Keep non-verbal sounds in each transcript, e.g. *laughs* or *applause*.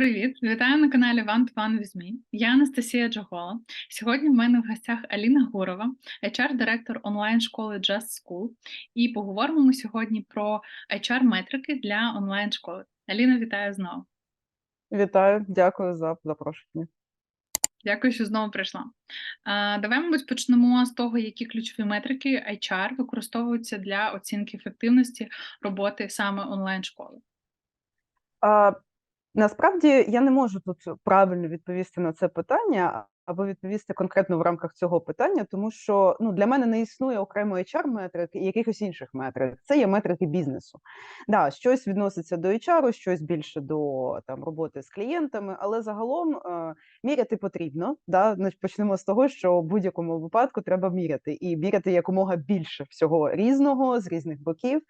Привіт, вітаю на каналі One to One with Me. Я Анастасія Джогола. Сьогодні в мене в гостях Аліна Гурова, HR-директор онлайн-школи Just School. І поговоримо ми сьогодні про HR-метрики для онлайн-школи. Аліна, вітаю знову. Вітаю, дякую за запрошення. Дякую, що знову прийшла. Давай, мабуть, почнемо з того, які ключові метрики HR використовуються для оцінки ефективності роботи саме онлайн-школи. Насправді я не можу тут правильно відповісти на це питання або відповісти конкретно в рамках цього питання, тому що ну для мене не існує окремо hr метрик і якихось інших метрик. Це є метрики бізнесу. Да, щось відноситься до HR, щось більше до там роботи з клієнтами, але загалом е, міряти потрібно. Да? Почнемо з того, що в будь-якому випадку треба міряти і міряти якомога більше всього різного з різних боків.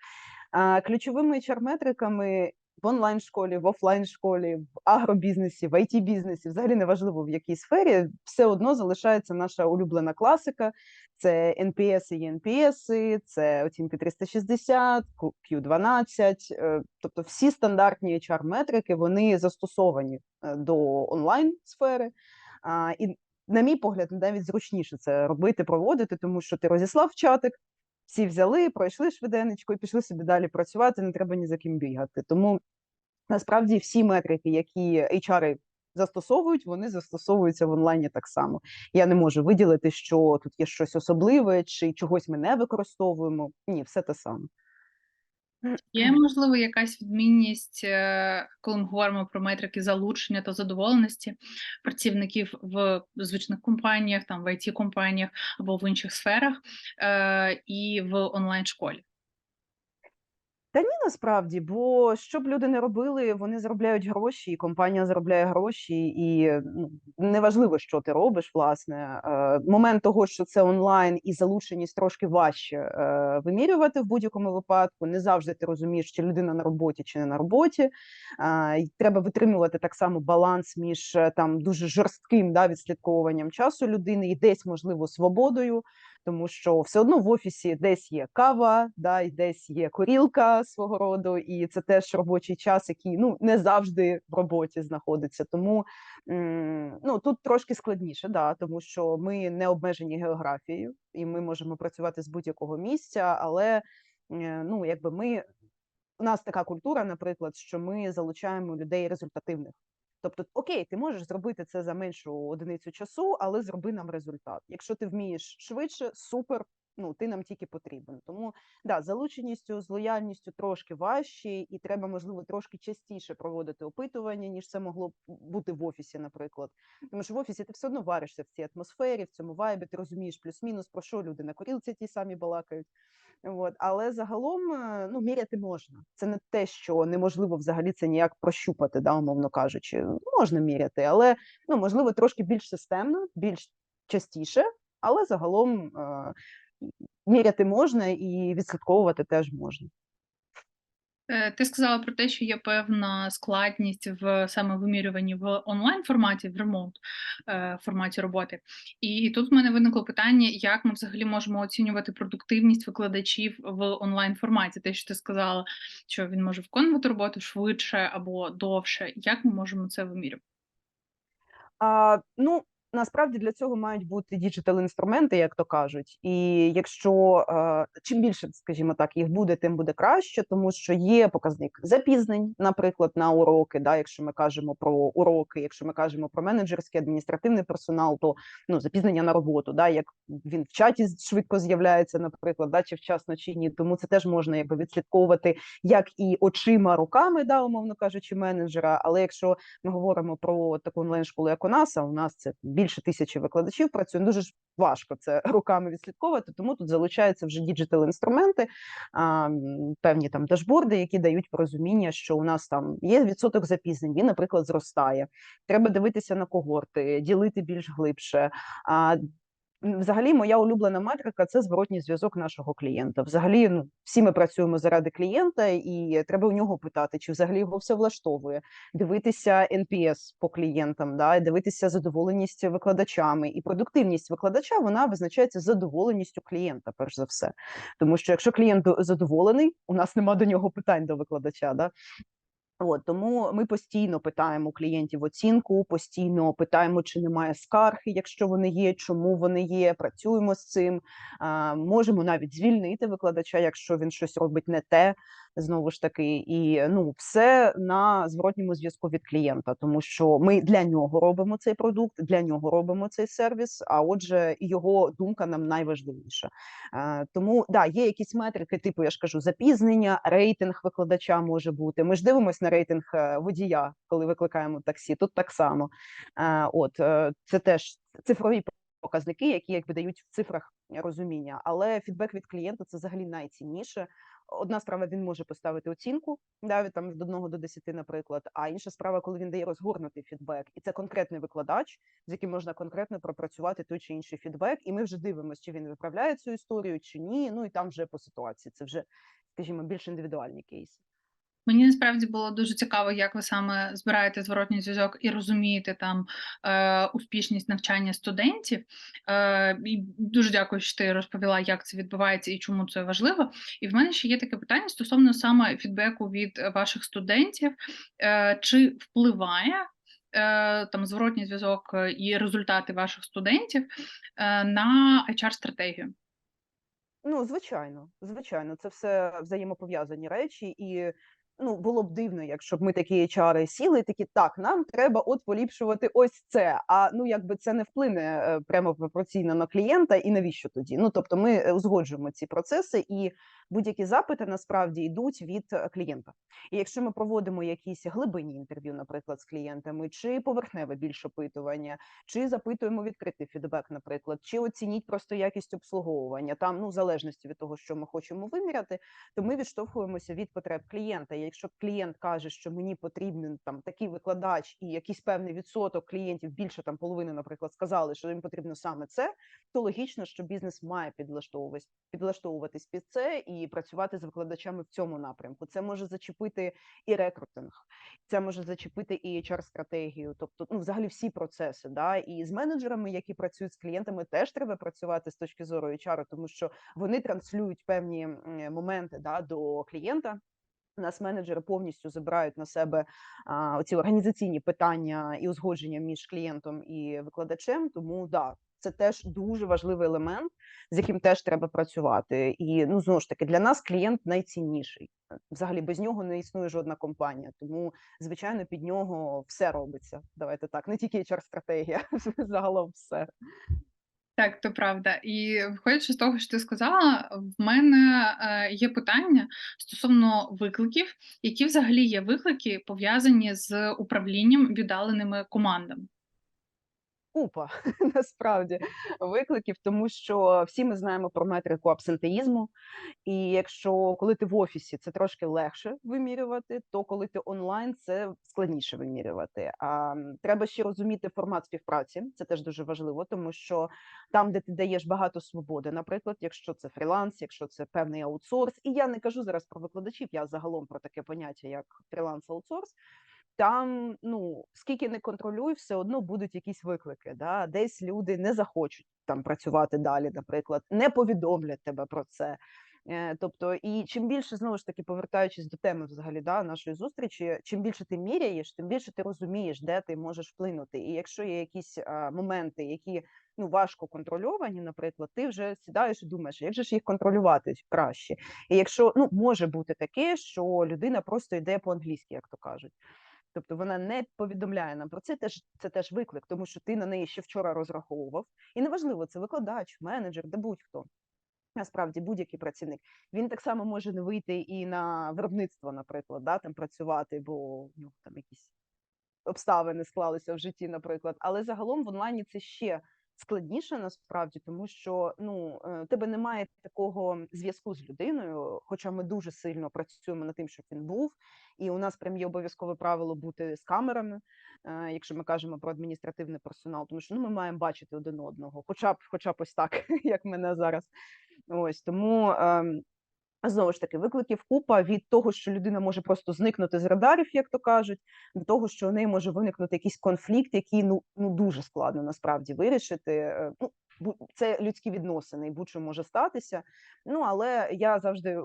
Ключовими HR-метриками в онлайн-школі, в офлайн-школі, в агробізнесі, в it бізнесі взагалі неважливо в якій сфері, все одно залишається наша улюблена класика. Це NPS і NPS, це оцінки 360, Q12, е, тобто всі стандартні HR-метрики вони застосовані е, до онлайн-сфери. І, на мій погляд, навіть зручніше це робити, проводити, тому що ти розіслав чатик, всі взяли, пройшли швиденечко і пішли собі далі працювати, не треба ні за ким бігати. Тому насправді всі метрики, які HR застосовують, вони застосовуються в онлайні так само. Я не можу виділити, що тут є щось особливе, чи чогось ми не використовуємо. Ні, все те саме. Є, можливо, якась відмінність, е, коли ми говоримо про метрики залучення та задоволеності працівників в звичних компаніях, там в it компаніях або в інших сферах, е, і в онлайн-школі? Та ні, насправді, бо що б люди не робили, вони заробляють гроші, і компанія заробляє гроші, і ну неважливо, що ти робиш. Власне, е, момент того, що це онлайн і залученість трошки важче е, вимірювати в будь-якому випадку. Не завжди ти розумієш, чи людина на роботі, чи не на роботі. Е, треба витримувати так само баланс між там дуже жорстким да, відслідковуванням часу людини і десь можливо свободою тому що все одно в офісі десь є кава, да, і десь є корілка свого роду, і це теж робочий час, який ну не завжди в роботі знаходиться. Тому ну тут трошки складніше, да, тому що ми не обмежені географією, і ми можемо працювати з будь-якого місця, але е, ну якби ми. У нас така культура, наприклад, що ми залучаємо людей результативних. Тобто, окей, ти можеш зробити це за меншу одиницю часу, але зроби нам результат. Якщо ти вмієш швидше, супер. Ну, ти нам тільки потрібен. Тому да, залученістю, з лояльністю трошки важче, і треба, можливо, трошки частіше проводити опитування, ніж це могло б бути в офісі, наприклад. Тому що в офісі ти все одно варишся в цій атмосфері, в цьому вайбі, ти розумієш плюс-мінус, про що люди на курілці ті самі балакають. От. Але загалом е, ну, міряти можна. Це не те, що неможливо взагалі це ніяк прощупати, да, умовно кажучи. Можна міряти, але ну, можливо трошки більш системно, більш частіше, але загалом е- міряти можна і відслідковувати теж можна. Е, ти сказала про те, що є певна складність в саме вимірюванні в онлайн форматі, в ремонт е, форматі роботи. І тут в мене виникло питання, як ми взагалі можемо оцінювати продуктивність викладачів в онлайн форматі. Те, що ти сказала, що він може виконувати роботу швидше або довше. Як ми можемо це вимірювати? А, Ну Насправді для цього мають бути діджитал-інструменти, як то кажуть, і якщо е, чим більше, скажімо так, їх буде, тим буде краще, тому що є показник запізнень, наприклад, на уроки. Да, якщо ми кажемо про уроки, якщо ми кажемо про менеджерський адміністративний персонал, то ну запізнення на роботу, да, як він в чаті швидко з'являється, наприклад, да, чи вчасно чи ні. Тому це теж можна якби відслідковувати як і очима, руками, да, умовно кажучи, менеджера. Але якщо ми говоримо про таку онлайн школу, як у нас, а у нас це більше тисячі викладачів працює. Дуже ж важко це *laughs* руками відслідковувати, тому тут залучаються вже діджитал інструменти, певні там дашборди, які дають порозуміння, що у нас там є відсоток запізнень. Він, наприклад, зростає. Треба дивитися на когорти, ділити більш глибше. Взагалі, моя улюблена метрика це зворотній зв'язок нашого клієнта. Взагалі, ну всі ми працюємо заради клієнта, і треба у нього питати, чи взагалі його все влаштовує, дивитися NPS по клієнтам, да, дивитися задоволеність викладачами і продуктивність викладача вона визначається задоволеністю клієнта, перш за все. Тому що якщо клієнт задоволений, у нас нема до нього питань до викладача. Да? От тому ми постійно питаємо клієнтів оцінку, постійно питаємо, чи немає скарг, якщо вони є, чому вони є. Працюємо з цим. Можемо навіть звільнити викладача, якщо він щось робить не те. Знову ж таки, і ну все на зворотньому зв'язку від клієнта, тому що ми для нього робимо цей продукт, для нього робимо цей сервіс. А отже, його думка нам найважливіша. Е, Тому да, є якісь метрики, типу я ж кажу, запізнення, рейтинг викладача може бути. Ми ж дивимося на рейтинг е, водія, коли викликаємо таксі. Тут так само. Е, От це теж цифрові показники, які якби дають в цифрах розуміння. Але фідбек від клієнта це взагалі найцінніше. Одна справа він може поставити оцінку, да, від там від 1 до 10, наприклад. А інша справа, коли він дає розгорнутий фідбек, і це конкретний викладач, з яким можна конкретно пропрацювати той чи інший фідбек, і ми вже дивимося, чи він виправляє цю історію, чи ні. Ну і там вже по ситуації. Це вже, скажімо, більш індивідуальні кейси. Мені насправді було дуже цікаво, як ви саме збираєте зворотній зв'язок і розумієте там е, успішність навчання студентів. Е, і дуже дякую, що ти розповіла, як це відбувається і чому це важливо. І в мене ще є таке питання стосовно саме фідбеку від ваших студентів. Е, чи впливає е, там зворотній зв'язок і результати ваших студентів е, на HR-стратегію? Ну, звичайно, звичайно, це все взаємопов'язані речі, і ну було б дивно, якщо б ми такі HR сіли, такі так, нам треба от поліпшувати ось це. А ну якби це не вплине е, прямо пропорційно на клієнта, і навіщо тоді? Ну тобто, ми е, узгоджуємо ці процеси, і будь-які запити насправді йдуть від е, клієнта. І якщо ми проводимо якісь глибинні інтерв'ю, наприклад, з клієнтами, чи поверхневе більш опитування, чи запитуємо відкритий фідбек, наприклад, чи оцініть просто якість обслуговування, там ну залежності від того, що ми хочемо виміряти, то ми відштовхуємося від потреб клієнта. Якщо клієнт каже, що мені потрібен там такий викладач, і якийсь певний відсоток клієнтів, більше там половини, наприклад, сказали, що їм потрібно саме це, то логічно, що бізнес має підлаштовуватись підлаштовуватись під це і працювати з викладачами в цьому напрямку. Це може зачепити і рекрутинг, це може зачепити і hr стратегію, тобто ну взагалі всі процеси. Да, і з менеджерами, які працюють з клієнтами, теж треба працювати з точки зору HR, тому що вони транслюють певні моменти да до клієнта. У Нас менеджери повністю забирають на себе а, ці організаційні питання і узгодження між клієнтом і викладачем. Тому да, це теж дуже важливий елемент, з яким теж треба працювати. І ну знову ж таки для нас клієнт найцінніший. Взагалі без нього не існує жодна компанія. Тому звичайно під нього все робиться. Давайте так, не тільки hr стратегія *laughs* загалом все. Так, то правда. І виходячи з того, що ти сказала, в мене е, є питання стосовно викликів, які взагалі є виклики пов'язані з управлінням віддаленими командами. Купа *laughs* насправді викликів, тому що всі ми знаємо про метрику абсентеїзму. І якщо коли ти в офісі, це трошки легше вимірювати, то коли ти онлайн, це складніше вимірювати. А треба ще розуміти формат співпраці. Це теж дуже важливо, тому що там, де ти даєш багато свободи, наприклад, якщо це фріланс, якщо це певний аутсорс, і я не кажу зараз про викладачів, я загалом про таке поняття як фріланс-аутсорс. Там, ну скільки не контролюй, все одно будуть якісь виклики. Да? Десь люди не захочуть там працювати далі, наприклад, не повідомлять тебе про це. Е, Тобто, і чим більше знову ж таки повертаючись до теми взагалі да, нашої зустрічі, чим більше ти міряєш, тим більше ти розумієш, де ти можеш вплинути. І якщо є якісь а, моменти, які ну важко контрольовані, наприклад, ти вже сідаєш і думаєш, як же ж їх контролювати краще. І якщо ну може бути таке, що людина просто йде по-англійськи, як то кажуть. Тобто вона не повідомляє нам про це. Теж це теж виклик, тому що ти на неї ще вчора розраховував, і неважливо, це викладач, менеджер, де будь-хто. Насправді будь-який працівник він так само може не вийти і на виробництво, наприклад, да, там працювати, бо ну там якісь обставини склалися в житті, наприклад. Але загалом в онлайні це ще складніше насправді, тому що ну е, тебе немає такого зв'язку з людиною. Хоча ми дуже сильно працюємо над тим, щоб він був. І у нас прям є обов'язкове правило бути з камерами, е, якщо ми кажемо про адміністративний персонал, тому що ну ми маємо бачити один одного, хоча б, хоча б ось так, *laughs* як мене зараз. Ось тому. Ем, Знову ж таки, викликів купа від того, що людина може просто зникнути з радарів, як то кажуть, до того, що у неї може виникнути якийсь конфлікт, який ну ну дуже складно насправді вирішити. Е, Ну це людські відносини, і будь-що може статися. Ну але я завжди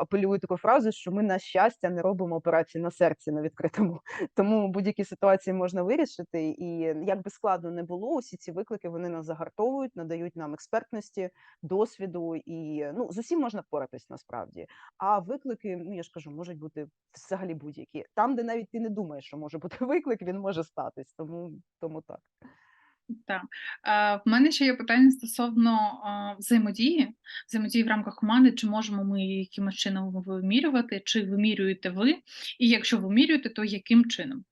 апелюю таку фразу, що ми на щастя не робимо операції на серці на відкритому. *laughs* Тому будь-які ситуації можна вирішити. І як би складно не було, усі ці виклики вони нас загартовують, надають нам експертності, досвіду і ну з усім можна впоратись насправді. А виклики, ну я ж кажу, можуть бути взагалі будь-які. Там, де навіть ти не думаєш, що може бути *laughs* виклик, він може статись. Тому тому так. Так. В мене ще є питання стосовно взаємодії, взаємодії в рамках команди. Чи можемо ми її якимось чином вимірювати, чи вимірюєте ви? І якщо вимірюєте, то яким чином?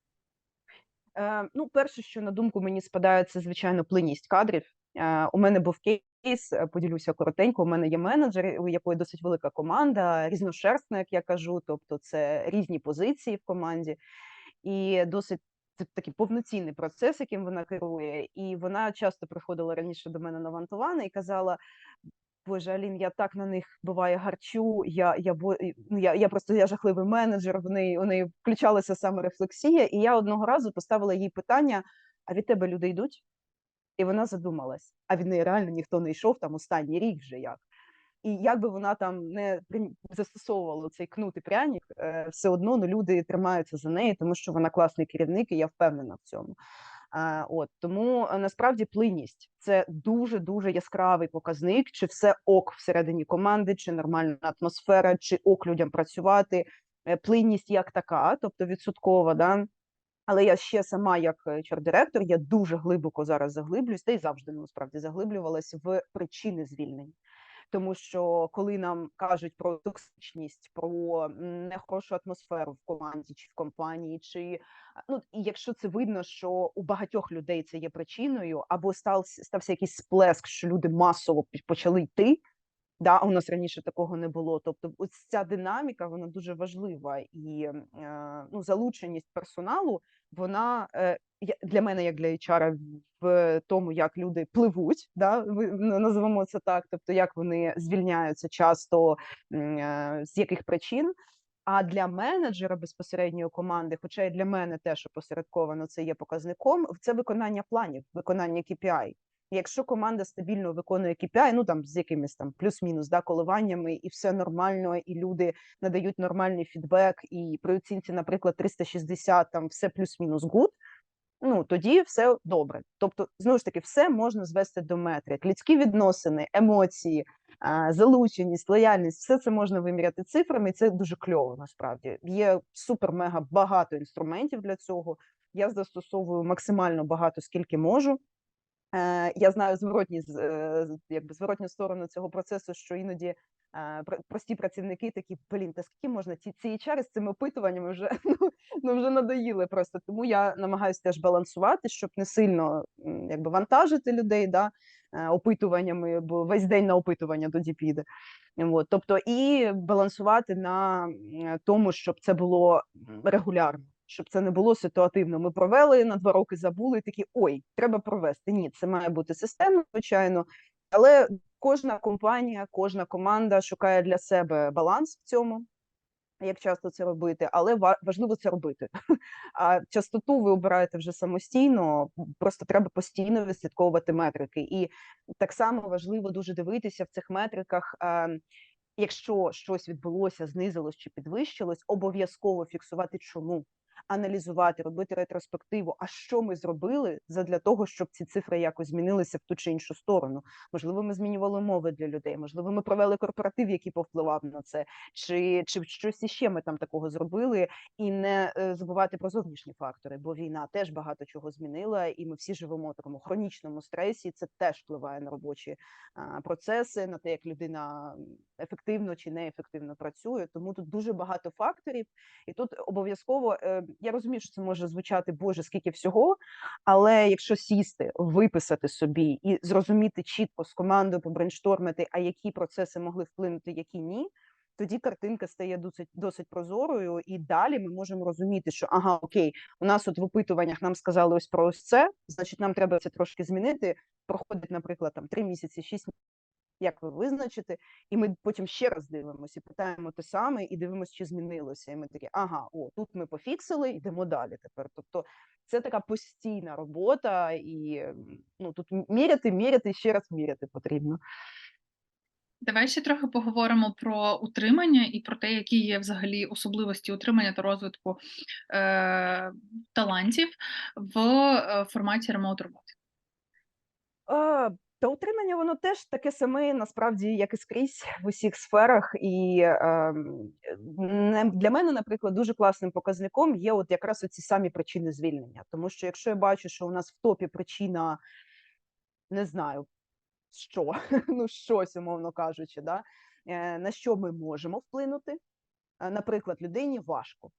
Е, ну, перше, що на думку мені спадає, це звичайно плинність кадрів. Е, у мене був кейс, е, поділюся коротенько. У мене є менеджер, у якої досить велика команда, різношерстна, як я кажу. Тобто, це різні позиції в команді, і досить це такий повноцінний процес, яким вона керує. І вона часто приходила раніше до мене на вантувани і казала. Боже, Алін, я так на них буває гарчу. Я я ну, я, я просто я жахливий менеджер. В у неї включалася саме рефлексія, і я одного разу поставила їй питання: а від тебе люди йдуть? І вона задумалась. А від неї реально ніхто не йшов там останній рік вже як. І як би вона там не застосовувала цей кнут і пряник, е, все одно ну, люди тримаються за неї, тому що вона класний керівник, і я впевнена в цьому. От тому е, насправді плинність це дуже дуже яскравий показник, чи все ок всередині команди, чи нормальна атмосфера, чи ок людям працювати. Е, Плинність як така, тобто відсоткова, да. Але я ще сама, як HR-директор, я дуже глибоко зараз заглиблююсь, та й завжди насправді заглиблювалась в причини звільнень. Тому що коли нам кажуть про токсичність, про нехорошу атмосферу в команді чи в компанії, чи ну і якщо це видно, що у багатьох людей це є причиною, або стався, стався якийсь сплеск, що люди масово почали йти. Да, у нас раніше такого не було. Тобто, ось ця динаміка вона дуже важлива, і е, ну, залученість персоналу, вона е, для мене, як для HR, в тому, як люди пливуть, да, ви- називаємо це так, тобто як вони звільняються часто, е, з яких причин. А для менеджера безпосередньої команди, хоча і для мене теж опосередковано це є показником, це виконання планів, виконання KPI. Якщо команда стабільно виконує KPI, ну там з якимись там плюс-мінус да, коливаннями, і все нормально, і люди надають нормальний фідбек, і при оцінці, наприклад, 360, там все плюс-мінус гуд, ну тоді все добре. Тобто, знову ж таки, все можна звести до метрик. Людські відносини, емоції, залученість, лояльність, все це можна виміряти цифрами, і це дуже кльово. Насправді є супер-мега багато інструментів для цього. Я застосовую максимально багато, скільки можу. Е, Я знаю зворотні е, якби зворотню сторону цього процесу, що іноді е, прості працівники такі, блін, та скільки можна ці ці HR з цими опитуваннями вже *laughs* ну, ну вже надоїли просто. Тому я намагаюся теж балансувати, щоб не сильно якби вантажити людей, да, опитуваннями, бо весь день на опитування тоді піде. От, тобто, і балансувати на тому, щоб це було регулярно, щоб це не було ситуативно. Ми провели на два роки, забули і такі ой, треба провести. Ні, це має бути системно, звичайно, але кожна компанія, кожна команда шукає для себе баланс в цьому. Як часто це робити, але ва- важливо це робити. *laughs* А частоту ви обираєте вже самостійно, просто треба постійно відслідковувати метрики. І так само важливо дуже дивитися в цих метриках. Якщо щось відбулося, знизилось чи підвищилось, обов'язково фіксувати чому, аналізувати, робити ретроспективу. А що ми зробили задля того, щоб ці цифри якось змінилися в ту чи іншу сторону? Можливо, ми змінювали мови для людей, можливо, ми провели корпоратив, який повпливав на це, чи, чи щось іще ми там такого зробили, і не е, забувати про зовнішні фактори, бо війна теж багато чого змінила, і ми всі живемо в такому хронічному стресі. Це теж впливає на робочі процеси, на те, як людина ефективно чи неефективно працює. Тому тут дуже багато факторів, і тут обов'язково е, я розумію, що це може звучати Боже, скільки всього, але якщо сісти, виписати собі і зрозуміти чітко з командою побрейнштормити, а які процеси могли вплинути, які ні. Тоді картинка стає досить досить прозорою, і далі ми можемо розуміти, що ага, окей, у нас от в опитуваннях нам сказали ось про ось це, значить, нам треба це трошки змінити. Проходить, наприклад, там три місяці, шість Як ви визначите? І ми потім ще раз дивимося питаємо те саме, і дивимося, чи змінилося. І ми такі, ага, о, тут ми пофіксили, йдемо далі тепер. Тобто це така постійна робота, і ну тут міряти, міряти, ще раз міряти потрібно. Давай ще трохи поговоримо про утримання і про те, які є взагалі особливості утримання та розвитку е, талантів в е, форматі ремоут роботи. Та утримання воно теж таке саме насправді, як і скрізь в усіх сферах. І не- для мене, наприклад, дуже класним показником є от якраз оці самі причини звільнення. Тому що якщо я бачу, що у нас в топі причина, не знаю, що, *laughs* ну щось, умовно кажучи, да? е, на що ми можемо вплинути. Е, Наприклад, людині важко.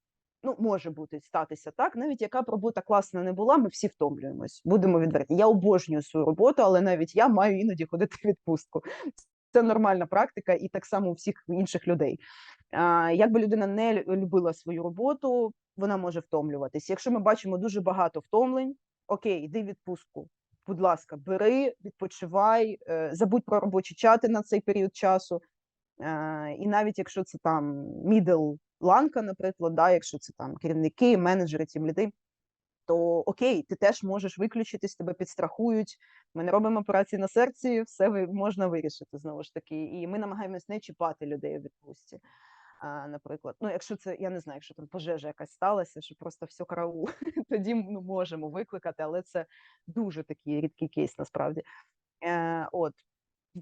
Ну, може бути статися так, навіть яка б робота класна не була, ми всі втомлюємось. Будемо відверті. Я обожнюю свою роботу, але навіть я маю іноді ходити в відпустку. Це нормальна практика, і так само у всіх інших людей. Якби людина не любила свою роботу, вона може втомлюватись. Якщо ми бачимо дуже багато втомлень, окей, йди в відпустку. Будь ласка, бери, відпочивай, е, забудь про робочі чати на цей період часу. Е, І навіть якщо це там middle ланка, наприклад, да, якщо це там керівники, менеджери, тімліди, то окей, ти теж можеш виключитись, тебе підстрахують. Ми не робимо операції на серці, все можна вирішити знову ж таки. І ми намагаємось не чіпати людей у відпустці. Наприклад, ну якщо це я не знаю, якщо там пожежа якась сталася, що просто все караул, *laughs* тоді ну, можемо викликати, але це дуже такий рідкий кейс насправді. Е, от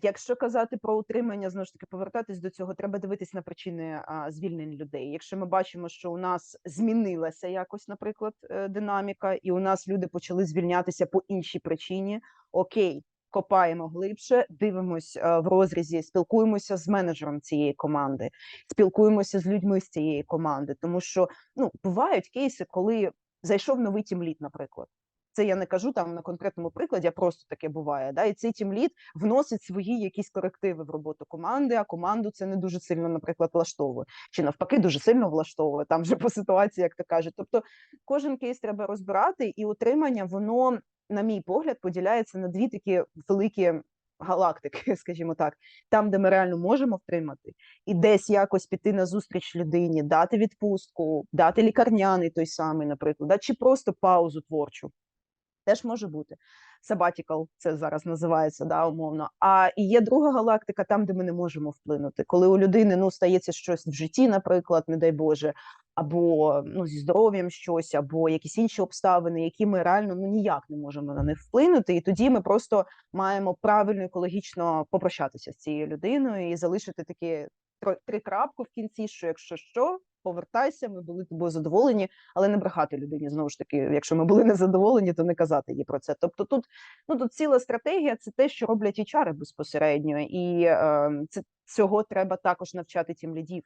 Якщо казати про утримання, знову ж таки повертатись до цього, треба дивитись на причини звільнень людей. Якщо ми бачимо, що у нас змінилася якось, наприклад, е, динаміка, і у нас люди почали звільнятися по іншій причині, окей, копаємо глибше, дивимось е, в розрізі, спілкуємося з менеджером цієї команди, спілкуємося з людьми з цієї команди, тому що ну бувають кейси, коли зайшов новий тімліт, наприклад. Це я не кажу там на конкретному прикладі, а просто таке буває. Да? І цей тімліт вносить свої якісь корективи в роботу команди, а команду це не дуже сильно, наприклад, влаштовує. Чи навпаки, дуже сильно влаштовує, там вже по ситуації, як то кажуть. Тобто кожен кейс треба розбирати, і утримання, воно, на мій погляд, поділяється на дві такі великі галактики, *laughs* скажімо так, там, де ми реально можемо втримати, і десь якось піти на зустріч людині, дати відпустку, дати лікарняний той самий, наприклад, да? чи просто паузу творчу теж може бути. Sabbatical це зараз називається, да, умовно. А і є друга галактика, там, де ми не можемо вплинути. Коли у людини ну стається щось в житті, наприклад, не дай Боже, або ну зі здоров'ям щось, або якісь інші обставини, які ми реально ну ніяк не можемо на них вплинути. І тоді ми просто маємо правильно екологічно попрощатися з цією людиною і залишити такі три крапку в кінці, що якщо що. Повертайся, ми були тобою задоволені, але не брехати людині знову ж таки, якщо ми були *laughs* незадоволені, то не казати їй про це. Тобто, тут ну тут ціла стратегія це те, що роблять HR безпосередньо, і е, це цього треба також навчати тім лідів,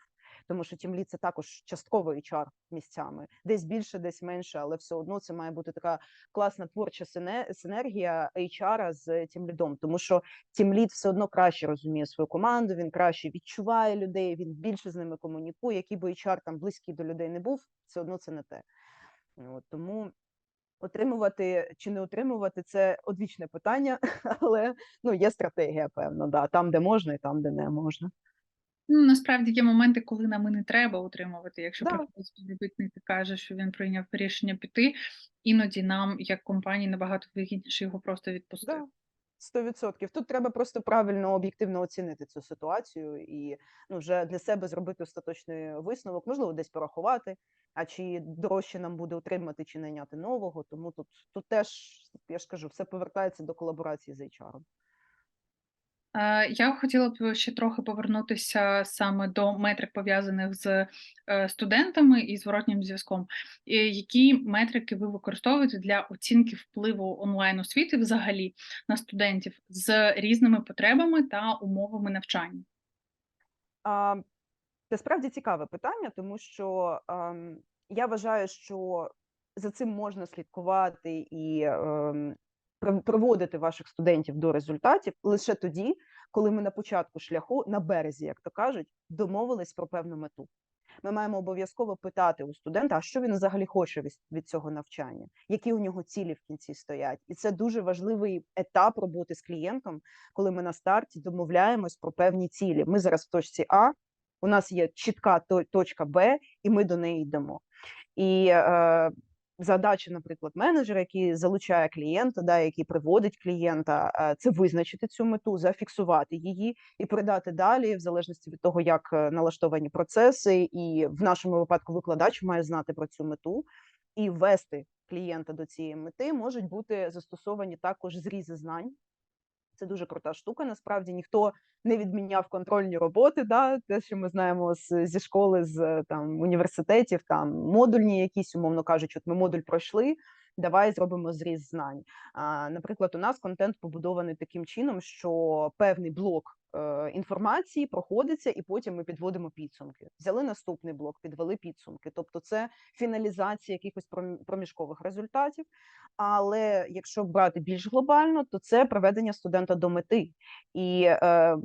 тому що тім лід це також частково HR місцями, десь більше, десь менше, але все одно це має бути така класна творча синергія HR з тім лідом, тому що тім лід все одно краще розуміє свою команду, він краще відчуває людей, він більше з ними комунікує. Який би HR там близький до людей не був, все одно це не те. От, тому отримувати чи не отримувати це одвічне питання, *laughs* але ну є стратегія, певно, да, там, де можна, і там, де не можна. Ну, насправді є моменти, коли нам і не треба утримувати. Якщо Да. співробітник каже, що він прийняв рішення піти, іноді нам, як компанії, набагато вигідніше його просто відпустити. Да. Сто відсотків. Тут треба просто правильно об'єктивно оцінити цю ситуацію і ну, вже для себе зробити остаточний висновок, можливо, десь порахувати, а чи дорожче нам буде утримати чи найняти нового. Тому тут, тут теж, я ж кажу, все повертається до колаборації з HR. Е, Я хотіла б ще трохи повернутися саме до метрик, пов'язаних з е, студентами і зворотнім зв'язком. Е, Які метрики ви використовуєте для оцінки впливу онлайн освіти взагалі на студентів з різними потребами та умовами навчання? Це справді цікаве питання, тому що ем, я вважаю, що за цим можна слідкувати і ем, приводити ваших студентів до результатів лише тоді, коли ми на початку шляху, на березі, як то кажуть, домовились про певну мету. Ми маємо обов'язково питати у студента, а що він взагалі хоче від цього навчання, які у нього цілі в кінці стоять, і це дуже важливий етап роботи з клієнтом, коли ми на старті домовляємось про певні цілі. Ми зараз в точці А, у нас є чітка точка Б, і ми до неї йдемо. І е, задача, наприклад, менеджера, який залучає клієнта, да, який приводить клієнта, це визначити цю мету, зафіксувати її і передати далі, в залежності від того, як е, налаштовані процеси, і в нашому випадку викладач має знати про цю мету і ввести клієнта до цієї мети можуть бути застосовані також зрізи знань. Це дуже крута штука. Насправді ніхто не відміняв контрольні роботи. Да, те, що ми знаємо з, зі школи, з е, там університетів, там модульні якісь, умовно кажучи, от ми модуль пройшли. Давай зробимо зріз знань. А, наприклад, у нас контент побудований таким чином, що певний блок інформації проходиться, і потім ми підводимо підсумки. Взяли наступний блок, підвели підсумки. Тобто, це фіналізація якихось пром- проміжкових результатів. Але якщо брати більш глобально, то це приведення студента до мети. І е,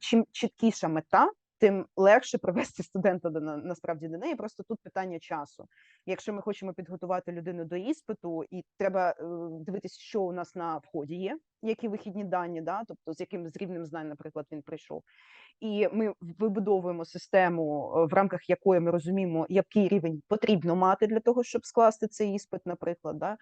чим чіткіша мета, тим легше привести студента до на- насправді до неї. Просто тут питання часу. Якщо ми хочемо підготувати людину до іспиту, і треба е, дивитися, що у нас на вході є, які вихідні дані, да, тобто з яким з рівнем знань, наприклад, він прийшов. І ми вибудовуємо систему, е, в рамках якої ми розуміємо, який рівень потрібно мати для того, щоб скласти цей іспит, наприклад. Да?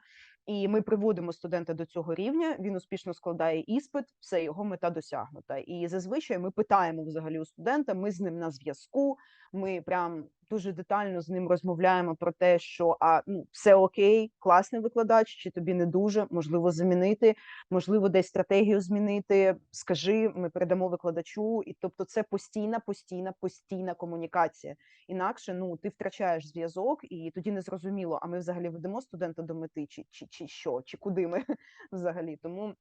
І ми приводимо студента до цього рівня. Він успішно складає іспит, все його мета досягнута. І зазвичай ми питаємо взагалі у студента. Ми з ним на зв'язку. Ми прям дуже детально з ним розмовляємо про те, що а ну все окей, класний викладач, чи тобі не дуже можливо замінити, можливо, десь стратегію змінити. Скажи, ми передамо викладачу, і тобто це постійна, постійна, постійна комунікація. Інакше ну ти втрачаєш зв'язок, і тоді не зрозуміло, а ми взагалі ведемо студента до мети, чи, чи, чи що, чи куди ми *laughs* взагалі. Тому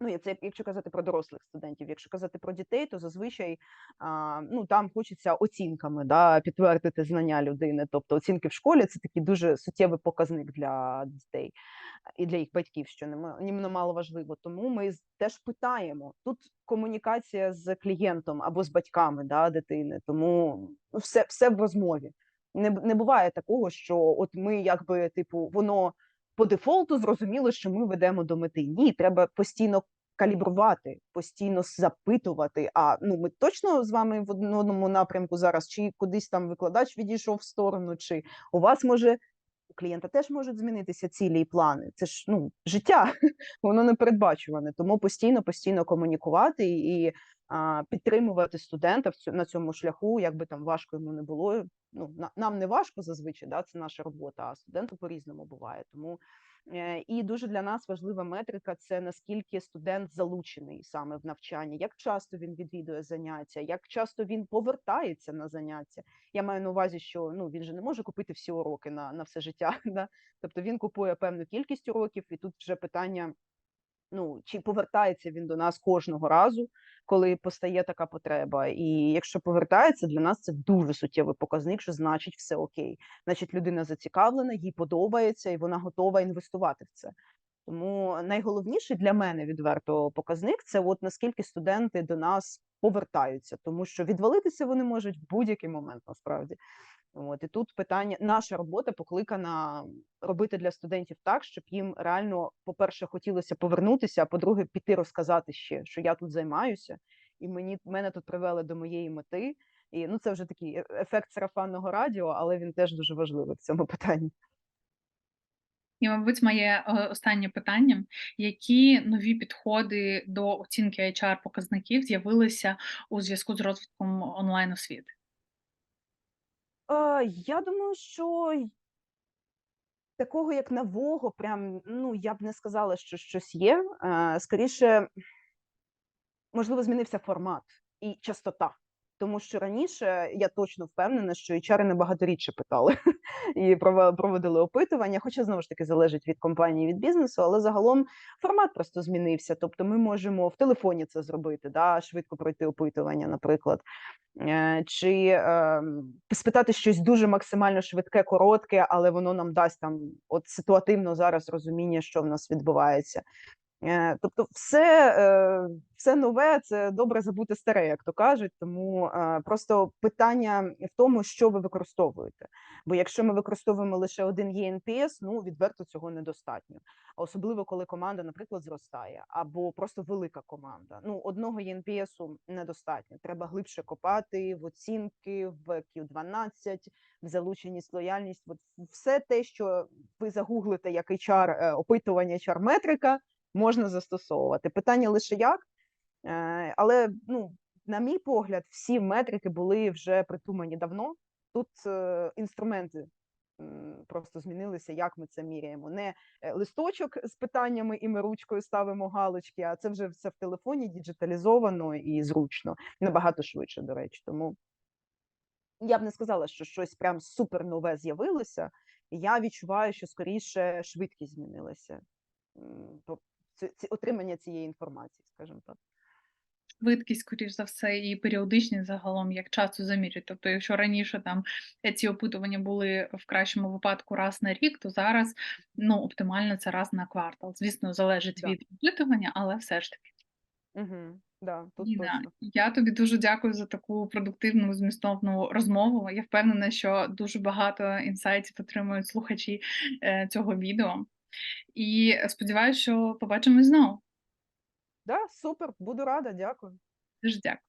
ну це якщо казати про дорослих студентів. Якщо казати про дітей, то зазвичай а, ну там хочеться оцінками да, підтвердити знання людини. Тобто оцінки в школі це такий дуже суттєвий показник для дітей і для їх батьків, що нема- немало важливо. Тому ми теж питаємо тут комунікація з клієнтом або з батьками да, дитини. Тому все, все в розмові. Не, не буває такого, що от ми якби типу воно по дефолту зрозуміло, що ми ведемо до мети. Ні, треба постійно калібрувати, постійно запитувати. А ну ми точно з вами в одному напрямку зараз, чи кудись там викладач відійшов в сторону, чи у вас може у клієнта теж можуть змінитися цілі і плани. Це ж ну життя, *laughs* воно не передбачуване. Тому постійно, постійно комунікувати і а, підтримувати студента на цьому шляху, як би там важко йому не було. Ну на, нам не важко зазвичай, да, це наша робота, а студенту по-різному буває. Тому е, і дуже для нас важлива метрика це наскільки студент залучений саме в навчанні, як часто він відвідує заняття, як часто він повертається на заняття. Я маю на увазі, що ну він же не може купити всі уроки на, на все життя. *laughs* Да? Тобто він купує певну кількість уроків, і тут вже питання. Ну, чи повертається він до нас кожного разу, коли постає така потреба? І якщо повертається, для нас це дуже суттєвий показник, що значить все окей. Значить, людина зацікавлена, їй подобається, і вона готова інвестувати в це. Тому найголовніший для мене відверто показник це от наскільки студенти до нас повертаються, тому що відвалитися вони можуть в будь-який момент насправді. От і тут питання, наша робота покликана робити для студентів так, щоб їм реально, по-перше, хотілося повернутися, а по-друге, піти розказати ще, що я тут займаюся, і мені мене тут привели до моєї мети. І ну це вже такий е- ефект сарафанного радіо, але він теж дуже важливий в цьому питанні. І, мабуть, моє е, останнє питання: які нові підходи до оцінки HR показників з'явилися у зв'язку з розвитком онлайн освіти? Я думаю, що такого як нового, прям ну я б не сказала, що щось є. Скоріше, можливо, змінився формат і частота. Тому що раніше я точно впевнена, що HR набагато рідше питали *laughs* і проводили опитування. Хоча знову ж таки залежить від компанії, від бізнесу, але загалом формат просто змінився. Тобто, ми можемо в телефоні це зробити, да, швидко пройти опитування, наприклад. Е, Чи ем, спитати щось дуже максимально швидке, коротке, але воно нам дасть там от ситуативно зараз розуміння, що в нас відбувається. Е, тобто, все, е, все нове це добре забути старе, як то кажуть. Тому е, просто питання в тому, що ви використовуєте. Бо якщо ми використовуємо лише один ЄНПС, ну відверто цього недостатньо. Особливо коли команда, наприклад, зростає, або просто велика команда. Ну, одного ЄНПСу недостатньо. Треба глибше копати в оцінки, в Q12, в залученість, лояльність. От все те, що ви загуглите як HR, опитування HR метрика можна застосовувати. Питання лише як, Е, але ну, на мій погляд, всі метрики були вже придумані давно. Тут е, інструменти просто змінилися, як ми це міряємо. Не е, листочок з питаннями, і ми ручкою ставимо галочки, а це вже все в телефоні діджиталізовано і зручно, набагато швидше, до речі. Тому я б не сказала, що щось прям супер нове з'явилося. Я відчуваю, що скоріше швидкість змінилася. Отримання цієї інформації, скажімо так. Швидкість, скоріш за все, і періодичність загалом, як часто замірюють. Тобто, якщо раніше там ці опитування були в кращому випадку раз на рік, то зараз ну, оптимально це раз на квартал. Звісно, залежить Да. від опитування, але все ж таки. Угу, да, тут Ліна, точно. я тобі дуже дякую за таку продуктивну змістовну розмову. Я впевнена, що дуже багато інсайтів отримують слухачі е, цього відео. І сподіваюся, що побачимось знову. Да, супер, буду рада, дякую. Дуже дякую.